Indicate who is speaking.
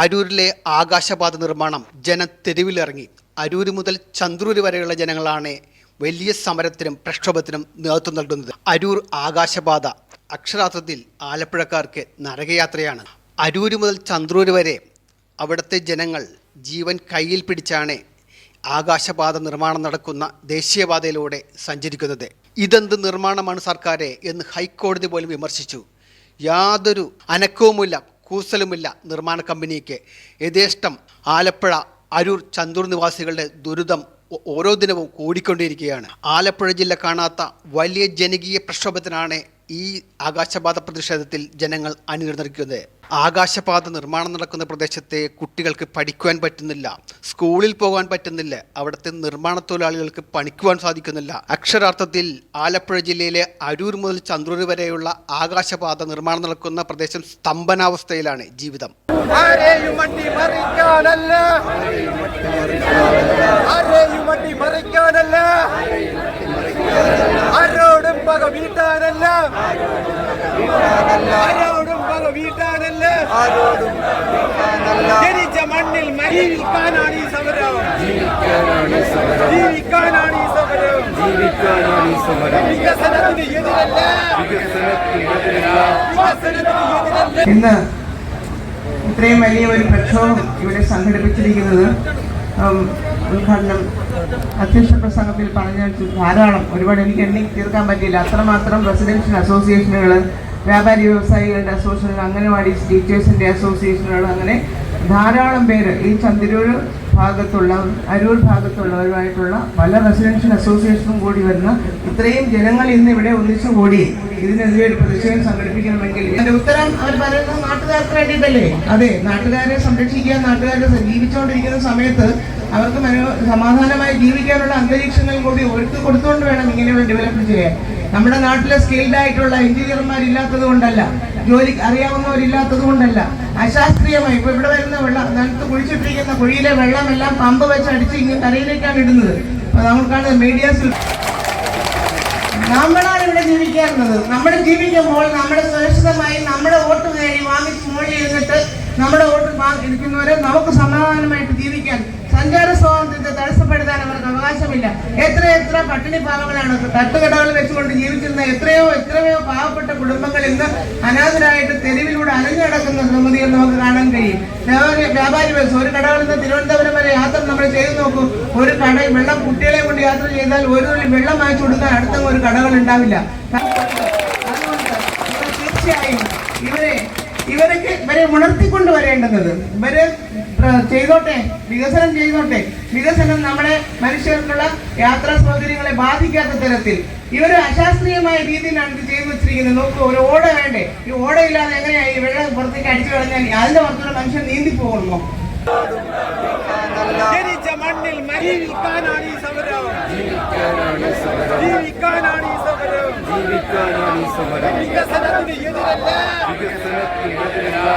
Speaker 1: അരൂരിലെ ആകാശപാത നിർമ്മാണം ജനത്തെരുവിലിറങ്ങി തെരുവിലിറങ്ങി അരൂര് മുതൽ ചന്ദ്രൂർ വരെയുള്ള ജനങ്ങളാണ് വലിയ സമരത്തിനും പ്രക്ഷോഭത്തിനും നേതൃത്വം നൽകുന്നത്. അരൂർ ആകാശപാത അക്ഷരാർത്ഥത്തിൽ ആലപ്പുഴക്കാർക്ക് നരകയാത്രയാണ്. അരൂര് മുതൽ ചന്ദ്രൂർ വരെ അവിടുത്തെ ജനങ്ങൾ ജീവൻ കയ്യിൽ പിടിച്ചാണ് ആകാശപാത നിർമ്മാണം നടക്കുന്ന ദേശീയപാതയിലൂടെ സഞ്ചരിക്കുന്നത്. ഇതെന്ത് നിർമ്മാണമാണ് സർക്കാരെ എന്ന് ഹൈക്കോടതി പോലും വിമർശിച്ചു. യാതൊരു അനക്കവുമില്ല കൂസലുമില്ല നിർമ്മാണ കമ്പനിക്ക്. യഥേഷ്ടം ആലപ്പുഴ അരൂർ ചന്തൂർ നിവാസികളുടെ ദുരിതം ഓരോ ദിനവും കൂടിക്കൊണ്ടിരിക്കുകയാണ്. ആലപ്പുഴ ജില്ല കാണാത്ത വലിയ ജനകീയ പ്രക്ഷോഭത്തിനാണ് ഈ ആകാശപാത പ്രതിഷേധത്തിൽ ജനങ്ങൾ അണിനിർന്നിരിക്കുന്നത് ആകാശപാത നിർമ്മാണം നടക്കുന്ന പ്രദേശത്തെ കുട്ടികൾക്ക് പഠിക്കുവാൻ പറ്റുന്നില്ല സ്കൂളിൽ പോകാൻ പറ്റുന്നില്ല അവിടുത്തെ നിർമ്മാണ തൊഴിലാളികൾക്ക് പണിക്കുവാൻ സാധിക്കുന്നില്ല. അക്ഷരാർത്ഥത്തിൽ ആലപ്പുഴ ജില്ലയിലെ അരൂർ മുതൽ ചന്ദ്രൂർ വരെയുള്ള ആകാശപാത നിർമ്മാണം നടക്കുന്ന പ്രദേശം സ്തംഭനാവസ്ഥയിലാണ് ജീവിതം.
Speaker 2: ആരെയും ജനിച്ച മണ്ണിൽ മരിക്കാനാണ് ഈ സമരം. ജീവിക്കാനാണ് ഈ സമരം. വികസനത്തിന് എതിരല്ല. വികസനത്തിന് എതിരല്ല.
Speaker 3: ഇന്ന് ഇത്രയും വലിയ ഒരു പ്രക്ഷോഭം ഇവിടെ സംഘടിപ്പിച്ചിരിക്കുന്നത് ഉദ്ഘാടനം അധ്യക്ഷ പ്രസംഗത്തിൽ പറഞ്ഞ ധാരാളം ഒരുപാട് എനിക്ക് എണ്ണി തീർക്കാൻ പറ്റിയില്ല. അത്രമാത്രം റെസിഡൻഷ്യൽ അസോസിയേഷനുകൾ വ്യാപാരി വ്യവസായികളുടെ അസോസിയേഷൻ അംഗനവാടി ടീച്ചേഴ്സിന്റെ അസോസിയേഷനുകൾ അങ്ങനെ ധാരാളം പേര് ഈ ചന്തിരൂർ ഭാഗത്തുള്ള അരൂർ ഭാഗത്തുള്ളവരുമായിട്ടുള്ള പല റെസിഡൻഷ്യൽ അസോസിയേഷനും കൂടി വരുന്ന ഇത്രയും ജനങ്ങൾ ഇന്ന് ഇവിടെ ഒന്നിച്ചു കൂടി ഇതിനെതിരെ ഒരു പ്രതിഷേധം സംഘടിപ്പിക്കണമെങ്കിൽ ഇതിന്റെ ഉത്തരം അവർ പറയുന്നത് നാട്ടുകാർക്ക് വേണ്ടിയിട്ടല്ലേ? അതെ നാട്ടുകാരെ സംരക്ഷിക്കുക നാട്ടുകാരെ ജീവിച്ചുകൊണ്ടിരിക്കുന്ന സമയത്ത് അവർക്ക് മനോ സമാധാനമായി ജീവിക്കാനുള്ള അന്തരീക്ഷങ്ങൾ കൂടി ഒരുക്കി കൊടുത്തുകൊണ്ട് വേണം ഇങ്ങനെ ഡെവലപ്പ് ചെയ്യാൻ. നമ്മുടെ നാട്ടിലെ സ്കിൽഡ് ആയിട്ടുള്ള എഞ്ചിനീയർമാർ ഇല്ലാത്തത് കൊണ്ടല്ല. ജോലി അറിയാവുന്നവരില്ലാത്തത് കൊണ്ടല്ല. അശാസ്ത്രീയമായി ഇപ്പൊ ഇവിടെ വരുന്ന വെള്ളം നിലത്ത് കുഴിച്ചിട്ടിരിക്കുന്ന കുഴിയിലെ വെള്ളമെല്ലാം പമ്പ് വെച്ച് അടിച്ച് ഇങ്ങനെ കരയിലേക്കാണ് ഇടുന്നത്. അപ്പൊ നമുക്കാണ് മീഡിയാസിൽ നമ്മളാണ് ഇവിടെ ജീവിക്കാറുള്ളത്. നമ്മൾ ജീവിക്കുമ്പോൾ നമ്മുടെ സുരക്ഷിതമായി നമ്മുടെ വോട്ട് നേടി വാങ്ങി മുകളിൽ ഇരുന്നിട്ട് നമ്മുടെ വോട്ട് ഇരിക്കുന്നവരെ നമുക്ക് സമാധാനമായിട്ട് അവകാശമില്ല. എത്ര എത്ര പട്ടിണി പാവങ്ങളാണ് തട്ടുകടകൾ വെച്ചുകൊണ്ട് ജീവിച്ചിരുന്ന എത്രയോ എത്രയോ പാവപ്പെട്ട കുടുംബങ്ങൾ ഇന്ന് അനാഥരായിട്ട് തെരുവിലൂടെ അലഞ്ഞു നടക്കുന്ന സമിതികൾ നമുക്ക് കാണാൻ കഴിയും. വ്യാപാരി ബസ് ഒരു കടകളിൽ നിന്ന് തിരുവനന്തപുരം വരെ യാത്ര നമ്മൾ ചെയ്തു നോക്കൂ. ഒരു കട വെള്ളം കുട്ടികളെ കൊണ്ട് യാത്ര ചെയ്താൽ ഒരു വെള്ളം വാങ്ങിച്ചു കൊടുക്കാൻ അടുത്ത ഒരു കടകൾ ഉണ്ടാവില്ല. തീർച്ചയായും ഇവരെ ഇവരൊക്കെ ഇവരെ ഉണർത്തിക്കൊണ്ട് വരേണ്ടുന്നത്. ഇവർ ചെയ്തോട്ടെ വികസനം ചെയ്തോട്ടെ. വികസനം നമ്മുടെ മനുഷ്യർക്കുള്ള യാത്രാ സൗകര്യങ്ങളെ ബാധിക്കാത്ത തരത്തിൽ. ഇവർ അശാസ്ത്രീയമായ രീതിയിലാണ് ഇത് ചെയ്തു വെച്ചിരിക്കുന്നത്. നോക്കൂ ഒരു ഓട വേണ്ടേ? ഈ ഓടയില്ലാതെ എങ്ങനെയാ ഈ വെള്ളം പുറത്തേക്ക് അടിച്ചു കളഞ്ഞാൽ അതിന്റെ പുറത്തുള്ള മനുഷ്യൻ നീന്തി പോകുമോ
Speaker 2: ജനിച്ച മണ്ണിൽ മരിക്കാനാണ് ഈ സമരം. ജീവിക്കാനാണ് ഈ സമരം. വികസനത്തിന് എതിരല്ല. വികസനത്തിന് എതിരല്ല